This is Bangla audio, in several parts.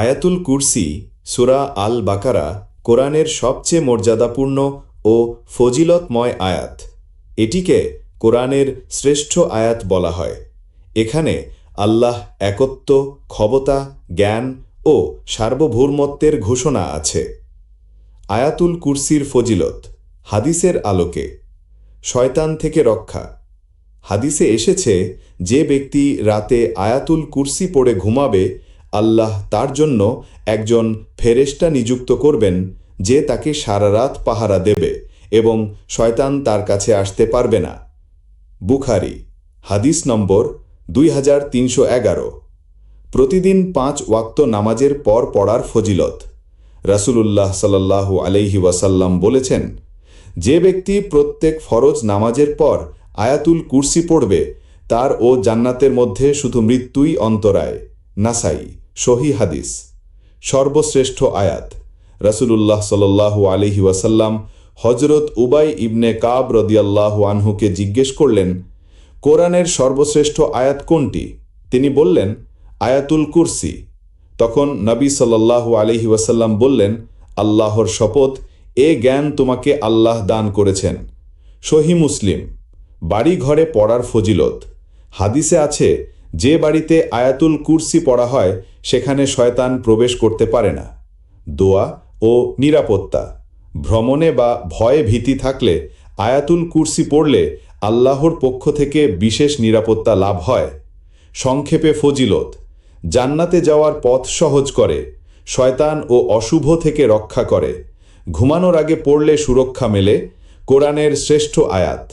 আয়াতুল কুরসি, সুরা আল বাকারা কোরআনের সবচেয়ে মর্যাদাপূর্ণ ও ফজিলতময় আয়াত। এটিকে কোরআনের শ্রেষ্ঠ আয়াত বলা হয়। এখানে আল্লাহ একত্ব, ক্ষমতা, জ্ঞান ও সার্বভৌমত্বের ঘোষণা আছে। আয়াতুল কুরসির ফজিলত, হাদিসের আলোকে, শয়তান থেকে রক্ষা। হাদিসে এসেছে, যে ব্যক্তি রাতে আয়াতুল কুরসি পড়ে ঘুমাবে আল্লাহ তার জন্য একজন ফেরেস্টা নিযুক্ত করবেন যে তাকে সারা রাত পাহারা দেবে এবং শয়তান তার কাছে আসতে পারবে না। বুখারি, হাদিস নম্বর দুই হাজার তিনশো এগারো। প্রতিদিন পাঁচ ওয়াক্ত নামাজের পর পড়ার ফজিলত। রাসূলুল্লাহ সাল্লাল্লাহু আলাইহি ওয়াসাল্লাম বলেছেন, যে ব্যক্তি প্রত্যেক ফরজ নামাজের পর আয়াতুল কুরসি পড়বে, তার ও জান্নাতের মধ্যে শুধু মৃত্যুই অন্তরায়। নাসাই, সহি হাদিস, সর্বশ্রেষ্ঠ আয়াত। রাসূলুল্লাহ সাল্লাল্লাহু আলাইহি ওয়াসাল্লাম হজরত উবাই ইবনে কাব রদিয়াল্লাহু আনহুকে জিজ্ঞেস করলেন, কোরআনের সর্বশ্রেষ্ঠ আয়াত কোনটি? তিনি বললেন, আয়াতুল কুরসি। তখন নবী সাল্লাল্লাহু আলহি ওয়াসাল্লাম বললেন, আল্লাহর শপথ, এ জ্ঞান তোমাকে আল্লাহ দান করেছেন। সহি মুসলিম বাড়ি ঘরে পড়ার ফজিলত। হাদিসে আছে যে বাড়িতে আয়াতুল কুরসি পড়া হয়, সেখানে শয়তান প্রবেশ করতে পারে না। দোয়া ও নিরাপত্তা। ভ্রমণে বা ভয়ে ভীতি থাকলে আয়াতুল কুরসি পড়লে আল্লাহর পক্ষ থেকে বিশেষ নিরাপত্তা লাভ হয়। সংক্ষেপে ফজিলত, জান্নাতে যাওয়ার পথ সহজ করে, শয়তান ও অশুভ থেকে রক্ষা করে। ঘুমানোর আগে পড়লে সুরক্ষা মেলে, কোরআনের শ্রেষ্ঠ আয়াত।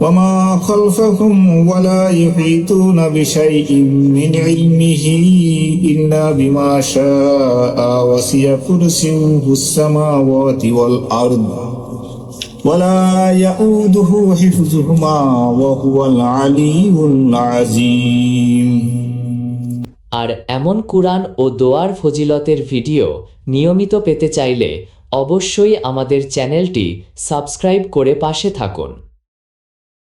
وما خلفهم ولا يحيطون بشيء من علمه إلا بما شاء وسع كرسيه السماوات والأرض ولا يؤوده حفظهما وهو العلي العظيم আর এমন কুরআন ও দোয়ার ফজিলতের ভিডিও নিয়মিত পেতে চাইলে অবশ্যই আমাদের চ্যানেলটি সাবস্ক্রাইব করে পাশে থাকুন